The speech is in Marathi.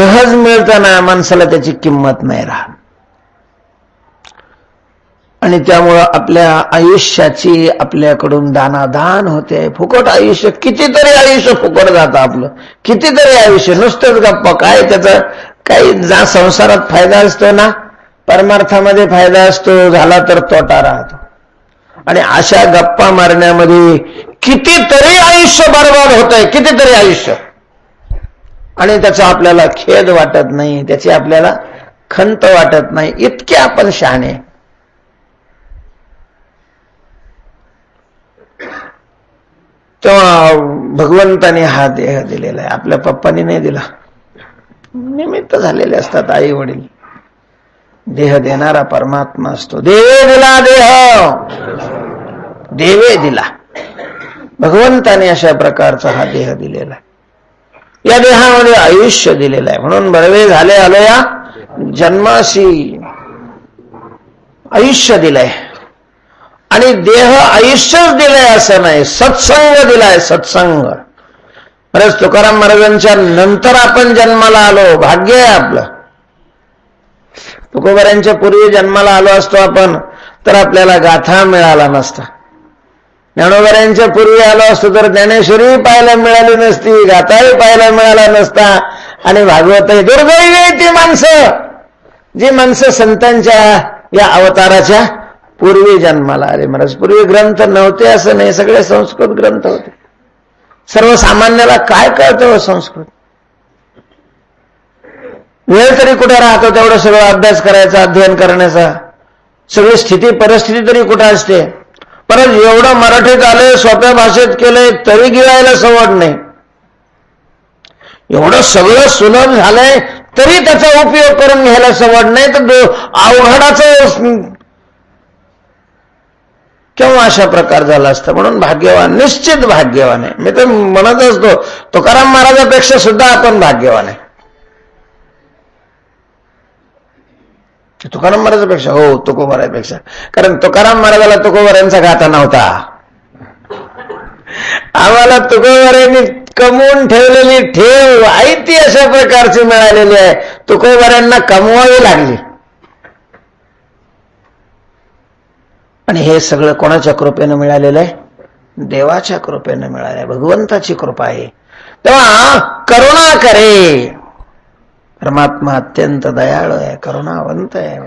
सहज मिळताना माणसाला त्याची किंमत नाही राहत. आणि त्यामुळं आपल्या आयुष्याची आपल्याकडून दानादान होते. फुकट आयुष्य कितीतरी आयुष्य फुकट जातं आपलं. कितीतरी आयुष्य नुसतंच गप्पा. काय त्याचा काही जा संसारात फायदा असतो ना? परमार्थामध्ये फायदा असतो झाला तर तोटा राहतो. आणि अशा गप्पा मारण्यामध्ये कितीतरी आयुष्य बर्बाद होत आहे कितीतरी आयुष्य. आणि त्याचा आपल्याला खेद वाटत नाही त्याची आपल्याला खंत वाटत नाही. इतके आपण शहाणे. तेव्हा भगवंताने हा देह दिलेला आहे. आपल्या पप्पानी नाही दिला. निमित्त झालेले असतात आई वडील देह देणारा परमात्मा असतो. देवे दिला देह. देवे दिला. भगवंताने अशा प्रकारचा हा देह दिलेला आहे. या देहामध्ये आयुष्य दिलेलं आहे. म्हणून बरवे झाले आलो या जन्माशी आयुष्य दिलंय. आणि देह आयुष्यच दिलंय असं नाही सत्संग दिलाय सत्संग. बरंच तुकाराम महाराजांच्या नंतर आपण जन्माला आलो भाग्य आहे आपलं. तुकोबऱ्यांच्या पूर्वी जन्माला आलो असतो आपण तर आपल्याला गाथा मिळाला नसता. ज्ञानोबऱ्यांच्या पूर्वी आलो असतो तर ज्ञानेश्वरी पाहायला मिळाली नसती गाताही पाहायला मिळाला नसता. आणि भागवत दुर्दैवी ती माणसं. जी माणसं संतांच्या या अवताराच्या पूर्वी जन्माला आले. महाराज पूर्वी ग्रंथ नव्हते असं नाही सगळे संस्कृत ग्रंथ होते. सर्वसामान्याला काय कळतं हो संस्कृत? वेळ तरी कुठे राहतो तेवढं सगळं अभ्यास करायचा अध्ययन करण्याचा? सगळी स्थिती परिस्थिती तरी कुठं असते? परत एवढं मराठीत आले सोप्या भाषेत केले तरी गिरायला सवड नाही. एवढं सगळं सुलभ झालंय तरी त्याचा उपयोग करून घ्यायला सवड नाही तर अवघडाचं केव्हा अशा प्रकार झाला असता? म्हणून भाग्यवान निश्चित भाग्यवान आहे. मी तर म्हणत असतो तुकाराम महाराजापेक्षा सुद्धा आपण भाग्यवान आहे. तुकाराम महाराजापेक्षा हो तुकोबारापेक्षा कारण तुकाराम महाराजाला तुकोबऱ्यांचा गाथा नव्हता. आम्हाला तुकोबऱ्यांनी कमवून ठेवलेली ठेव आई ती अशा प्रकारची मिळालेली आहे. तुकोबऱ्यांना कमवावी लागली. आणि हे सगळं कोणाच्या कृपेनं मिळालेलं आहे? देवाच्या कृपेनं मिळालं भगवंताची कृपा आहे. तेव्हा करुणा करे. परमात्मा अत्यंत दयाळू आहे करुणावंत आहे